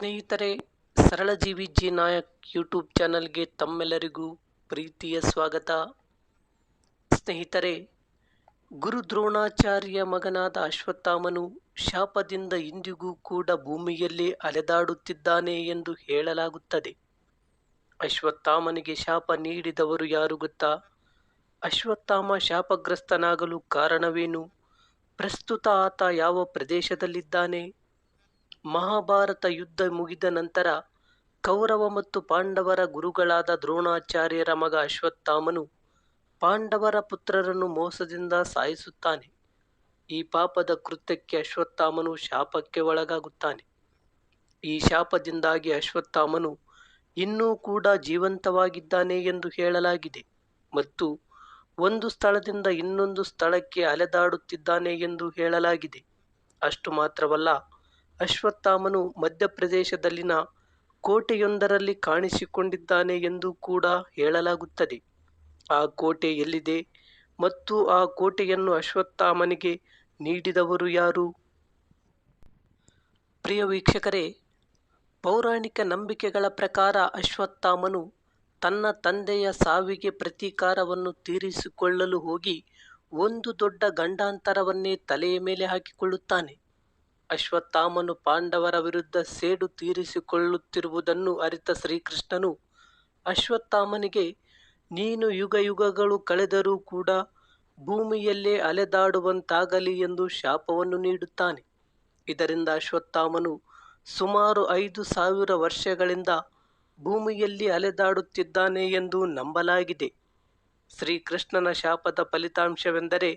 ಸ್ನೇಹಿತರೆ, ಸರಳಜೀವಿ G Nayak YouTube ಚಾನಲ್ಗೆ ತಮ್ಮೆಲ್ಲರಿಗೂ ಪ್ರೀತಿಯ ಸ್ವಾಗತ. ಸ್ನೇಹಿತರೆ, ಗುರು ದ್ರೋಣಾಚಾರ್ಯ ಮಗನಾದ ಅಶ್ವತ್ಥಾಮನು ಶಾಪದಿಂದ ಇಂದಿಗೂ ಕೂಡ ಭೂಮಿಯಲ್ಲಿ ಅಲೆದಾಡುತ್ತಿದ್ದಾನೆ ಎಂದು ಹೇಳಲಾಗುತ್ತದೆ. ಅಶ್ವತ್ಥಾಮನಿಗೆ ಶಾಪ ನೀಡಿದವರು ಯಾರು ಗೊತ್ತಾ? ಅಶ್ವತ್ಥಾಮ ಶಾಪಗ್ರಸ್ತನಾಗಲು ಕಾರಣವೇನು? ಪ್ರಸ್ತುತ ಆತ ಯಾವ ಪ್ರದೇಶದಲ್ಲಿದ್ದಾನೆ? ಮಹಾಭಾರತ ಯುದ್ಧ ಮುಗಿದ ನಂತರ ಕೌರವ ಮತ್ತು ಪಾಂಡವರ ಗುರುಗಳಾದ ದ್ರೋಣಾಚಾರ್ಯರ ಮಗ ಅಶ್ವತ್ಥಾಮನು ಪಾಂಡವರ ಪುತ್ರರನ್ನು ಮೋಸದಿಂದ ಸಾಯಿಸುತ್ತಾನೆ. ಈ ಪಾಪದ ಕೃತ್ಯಕ್ಕೆ ಅಶ್ವತ್ಥಾಮನು ಶಾಪಕ್ಕೆ ಒಳಗಾಗುತ್ತಾನೆ. ಈ ಶಾಪದಿಂದಾಗಿ ಅಶ್ವತ್ಥಾಮನು ಇನ್ನೂ ಕೂಡ ಜೀವಂತವಾಗಿದ್ದಾನೆ ಎಂದು ಹೇಳಲಾಗಿದೆ ಮತ್ತು ಒಂದು ಸ್ಥಳದಿಂದ ಇನ್ನೊಂದು ಸ್ಥಳಕ್ಕೆ ಅಲೆದಾಡುತ್ತಿದ್ದಾನೆ ಎಂದು ಹೇಳಲಾಗಿದೆ. ಅಷ್ಟು ಮಾತ್ರವಲ್ಲ ಅಶ್ವತ್ಥಾಮನು ಮಧ್ಯಪ್ರದೇಶದಲ್ಲಿನ ಕೋಟೆಯೊಂದರಲ್ಲಿ ಕಾಣಿಸಿಕೊಂಡಿದ್ದಾನೆ ಎಂದು ಕೂಡ ಹೇಳಲಾಗುತ್ತದೆ. ಆ ಕೋಟೆ ಎಲ್ಲಿದೆ ಮತ್ತು ಆ ಕೋಟೆಯನ್ನು ಅಶ್ವತ್ಥಾಮನಿಗೆ ನೀಡಿದವರು ಯಾರು? ಪ್ರಿಯ ವೀಕ್ಷಕರೇ, ಪೌರಾಣಿಕ ನಂಬಿಕೆಗಳ ಪ್ರಕಾರ ಅಶ್ವತ್ಥಾಮನು ತನ್ನ ತಂದೆಯ ಸಾವಿಗೆ ಪ್ರತೀಕಾರವನ್ನು ತೀರಿಸಿಕೊಳ್ಳಲು ಹೋಗಿ ಒಂದು ದೊಡ್ಡ ಗಂಡಾಂತರವನ್ನೇ ತಲೆಯ ಮೇಲೆ ಹಾಕಿಕೊಳ್ಳುತ್ತಾನೆ. ಅಶ್ವತ್ಥಾಮನು ಪಾಂಡವರ ವಿರುದ್ಧ ಸೇಡು ತೀರಿಸಿಕೊಳ್ಳುತ್ತಿರುವುದನ್ನು ಅರಿತ ಶ್ರೀಕೃಷ್ಣನು, ಅಶ್ವತ್ಥಾಮನಿಗೆ ನೀನು ಯುಗ ಯುಗಗಳು ಕಳೆದರೂ ಕೂಡ ಭೂಮಿಯಲ್ಲೇ ಅಲೆದಾಡುವಂತಾಗಲಿ ಎಂದು ಶಾಪವನ್ನು ನೀಡುತ್ತಾನೆ. ಇದರಿಂದ ಅಶ್ವತ್ಥಾಮನು ಸುಮಾರು ಐದು ಸಾವಿರ ವರ್ಷಗಳಿಂದ ಭೂಮಿಯಲ್ಲಿ ಅಲೆದಾಡುತ್ತಿದ್ದಾನೆ ಎಂದು ನಂಬಲಾಗಿದೆ. ಶ್ರೀಕೃಷ್ಣನ ಶಾಪದ ಫಲಿತಾಂಶವೆಂದರೆ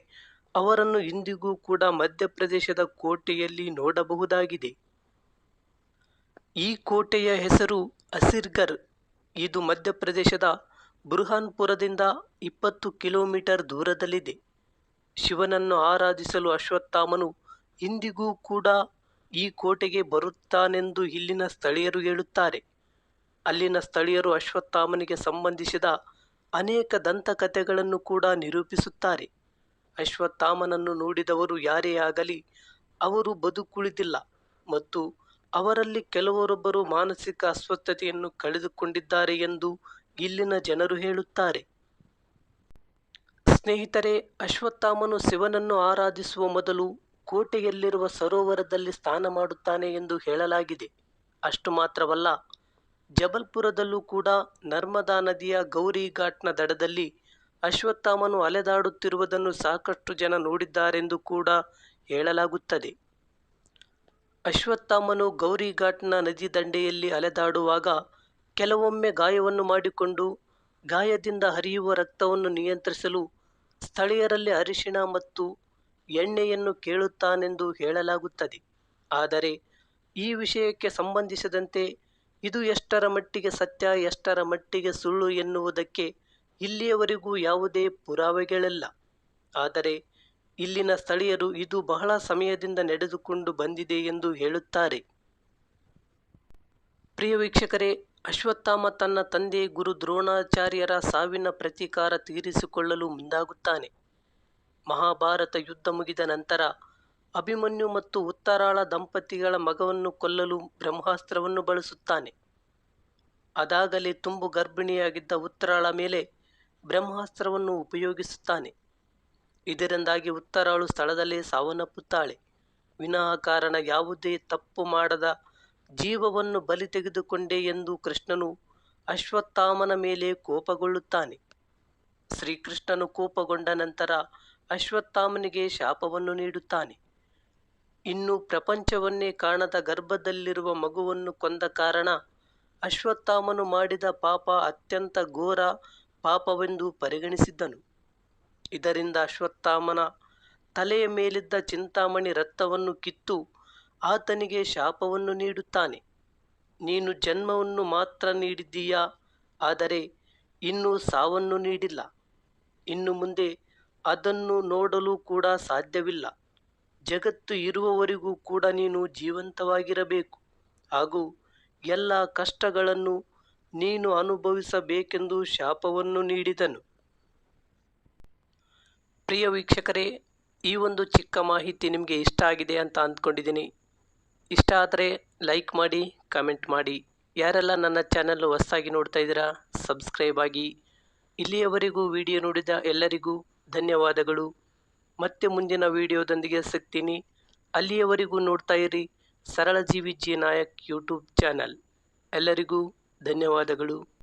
ಅವರನ್ನು ಇಂದಿಗೂ ಕೂಡ ಮಧ್ಯಪ್ರದೇಶದ ಕೋಟೆಯಲ್ಲಿ ನೋಡಬಹುದಾಗಿದೆ. ಈ ಕೋಟೆಯ ಹೆಸರು ಅಸಿರ್ಗರ್ ಇದು ಮಧ್ಯಪ್ರದೇಶದ ಬುರ್ಹಾನ್ಪುರದಿಂದ ಇಪ್ಪತ್ತು ಕಿಲೋಮೀಟರ್ ದೂರದಲ್ಲಿದೆ. ಶಿವನನ್ನು ಆರಾಧಿಸಲು ಅಶ್ವತ್ಥಾಮನು ಇಂದಿಗೂ ಕೂಡ ಈ ಕೋಟೆಗೆ ಬರುತ್ತಾನೆಂದು ಇಲ್ಲಿನ ಸ್ಥಳೀಯರು ಹೇಳುತ್ತಾರೆ. ಅಲ್ಲಿನ ಸ್ಥಳೀಯರು ಅಶ್ವತ್ಥಾಮನಿಗೆ ಸಂಬಂಧಿಸಿದ ಅನೇಕ ದಂತಕಥೆಗಳನ್ನು ಕೂಡ ನಿರೂಪಿಸುತ್ತಾರೆ. ಅಶ್ವತ್ಥಾಮನನ್ನು ನೋಡಿದವರು ಯಾರೇ ಆಗಲಿ, ಅವರು ಬದುಕುಳಿದಿಲ್ಲ ಮತ್ತು ಅವರಲ್ಲಿ ಕೆಲವರೊಬ್ಬರು ಮಾನಸಿಕ ಅಸ್ವಸ್ಥತೆಯನ್ನು ಕಳೆದುಕೊಂಡಿದ್ದಾರೆ ಎಂದು ಇಲ್ಲಿನ ಜನರು ಹೇಳುತ್ತಾರೆ. ಸ್ನೇಹಿತರೆ, ಅಶ್ವತ್ಥಾಮನು ಶಿವನನ್ನು ಆರಾಧಿಸುವ ಮೊದಲು ಕೋಟೆಯಲ್ಲಿರುವ ಸರೋವರದಲ್ಲಿ ಸ್ನಾನ ಮಾಡುತ್ತಾನೆ ಎಂದು ಹೇಳಲಾಗಿದೆ. ಅಷ್ಟು ಮಾತ್ರವಲ್ಲ, ಜಬಲ್ಪುರದಲ್ಲೂ ಕೂಡ ನರ್ಮದಾ ನದಿಯ ಗೌರಿ ಘಾಟ್ನ ದಡದಲ್ಲಿ ಅಶ್ವತ್ಥಾಮನು ಅಲೆದಾಡುತ್ತಿರುವುದನ್ನು ಸಾಕಷ್ಟು ಜನ ನೋಡಿದ್ದಾರೆಂದು ಕೂಡ ಹೇಳಲಾಗುತ್ತದೆ. ಅಶ್ವತ್ಥಾಮನು ಗೌರಿ ಘಾಟ್ನ ನದಿ ದಂಡೆಯಲ್ಲಿ ಅಲೆದಾಡುವಾಗ ಕೆಲವೊಮ್ಮೆ ಗಾಯವನ್ನು ಮಾಡಿಕೊಂಡು ಗಾಯದಿಂದ ಹರಿಯುವ ರಕ್ತವನ್ನು ನಿಯಂತ್ರಿಸಲು ಸ್ಥಳೀಯರಲ್ಲಿ ಅರಿಶಿಣ ಮತ್ತು ಎಣ್ಣೆಯನ್ನು ಕೇಳುತ್ತಾನೆಂದು ಹೇಳಲಾಗುತ್ತದೆ. ಆದರೆ ಈ ವಿಷಯಕ್ಕೆ ಸಂಬಂಧಿಸಿದಂತೆ ಇದು ಎಷ್ಟರ ಮಟ್ಟಿಗೆ ಸತ್ಯ, ಎಷ್ಟರ ಮಟ್ಟಿಗೆ ಸುಳ್ಳು ಎನ್ನುವುದಕ್ಕೆ ಇಲ್ಲಿಯವರೆಗೂ ಯಾವುದೇ ಪುರಾವೆಗಳಿಲ್ಲ. ಆದರೆ ಇಲ್ಲಿನ ಸ್ಥಳೀಯರು ಇದು ಬಹಳ ಸಮಯದಿಂದ ನಡೆದುಕೊಂಡು ಬಂದಿದೆ ಎಂದು ಹೇಳುತ್ತಾರೆ. ಪ್ರಿಯ ವೀಕ್ಷಕರೇ, ಅಶ್ವತ್ಥಾಮ ತನ್ನ ತಂದೆ ಗುರು ದ್ರೋಣಾಚಾರ್ಯರ ಸಾವಿನ ಪ್ರತೀಕಾರ ತೀರಿಸಿಕೊಳ್ಳಲು ಮುಂದಾಗುತ್ತಾನೆ. ಮಹಾಭಾರತ ಯುದ್ಧ ಮುಗಿದ ನಂತರ ಅಭಿಮನ್ಯು ಮತ್ತು ಉತ್ತರಾಳ ದಂಪತಿಗಳ ಮಗವನ್ನು ಕೊಲ್ಲಲು ಬ್ರಹ್ಮಾಸ್ತ್ರವನ್ನು ಬಳಸುತ್ತಾನೆ. ಅದಾಗಲೇ ತುಂಬು ಗರ್ಭಿಣಿಯಾಗಿದ್ದ ಉತ್ತರಾಳ ಮೇಲೆ ಬ್ರಹ್ಮಾಸ್ತ್ರವನ್ನು ಉಪಯೋಗಿಸುತ್ತಾನೆ. ಇದರಿಂದಾಗಿ ಉತ್ತರಾಳು ಸ್ಥಳದಲ್ಲೇ ಸಾವನ್ನಪ್ಪುತ್ತಾಳೆ. ವಿನಾಕಾರಣ ಯಾವುದೇ ತಪ್ಪು ಮಾಡದ ಜೀವವನ್ನು ಬಲಿ ತೆಗೆದುಕೊಂಡೆ ಎಂದು ಕೃಷ್ಣನು ಅಶ್ವತ್ಥಾಮನ ಮೇಲೆ ಕೋಪಗೊಳ್ಳುತ್ತಾನೆ. ಶ್ರೀಕೃಷ್ಣನು ಕೋಪಗೊಂಡ ನಂತರ ಅಶ್ವತ್ಥಾಮನಿಗೆ ಶಾಪವನ್ನು ನೀಡುತ್ತಾನೆ. ಇನ್ನು ಪ್ರಪಂಚವನ್ನೇ ಕಾಣದ ಗರ್ಭದಲ್ಲಿರುವ ಮಗುವನ್ನು ಕೊಂದ ಕಾರಣ ಅಶ್ವತ್ಥಾಮನು ಮಾಡಿದ ಪಾಪ ಅತ್ಯಂತ ಘೋರ ಪಾಪವೆಂದು ಪರಿಗಣಿಸಿದ್ದನು. ಇದರಿಂದ ಅಶ್ವತ್ಥಾಮನ ತಲೆಯ ಮೇಲಿದ್ದ ಚಿಂತಾಮಣಿ ರಕ್ತವನ್ನು ಕಿತ್ತು ಆತನಿಗೆ ಶಾಪವನ್ನು ನೀಡುತ್ತಾನೆ. ನೀನು ಜನ್ಮವನ್ನು ಮಾತ್ರ ನೀಡಿದ್ದೀಯಾ? ಆದರೆ ಇನ್ನೂ ಸಾವನ್ನು ನೀಡಿಲ್ಲ. ಇನ್ನು ಮುಂದೆ ಅದನ್ನು ನೋಡಲು ಕೂಡ ಸಾಧ್ಯವಿಲ್ಲ. ಜಗತ್ತು ಇರುವವರೆಗೂ ಕೂಡ ನೀನು ಜೀವಂತವಾಗಿರಬೇಕು. ಹಾಗೂ ಎಲ್ಲ ಕಷ್ಟಗಳನ್ನು ನೀನು ಅನುಭವಿಸಬೇಕೆಂದು ಶಾಪವನ್ನು ನೀಡಿದನು. ಪ್ರಿಯ ವೀಕ್ಷಕರೇ, ಈ ಒಂದು ಚಿಕ್ಕ ಮಾಹಿತಿ ನಿಮಗೆ ಇಷ್ಟ ಆಗಿದೆ ಅಂತ ಅಂದ್ಕೊಂಡಿದ್ದೀನಿ. ಇಷ್ಟ ಆದರೆ ಲೈಕ್ ಮಾಡಿ, ಕಮೆಂಟ್ ಮಾಡಿ. ಯಾರೆಲ್ಲ ನನ್ನ ಚಾನಲ್ ಹೊಸ್ದಾಗಿ ನೋಡ್ತಾ ಇದ್ದೀರಾ, ಸಬ್ಸ್ಕ್ರೈಬ್ ಆಗಿ. ಇಲ್ಲಿಯವರೆಗೂ ವಿಡಿಯೋ ನೋಡಿದ ಎಲ್ಲರಿಗೂ ಧನ್ಯವಾದಗಳು. ಮತ್ತೆ ಮುಂದಿನ ವಿಡಿಯೋದೊಂದಿಗೆ ಸಿಗ್ತೀನಿ. ಅಲ್ಲಿಯವರೆಗೂ ನೋಡ್ತಾ ಇರಿ ಸರಳ ಜೀವಿ ಜಿ ನಾಯಕ್ ಯೂಟ್ಯೂಬ್ ಚಾನಲ್. ಎಲ್ಲರಿಗೂ ಧನ್ಯವಾದಗಳು.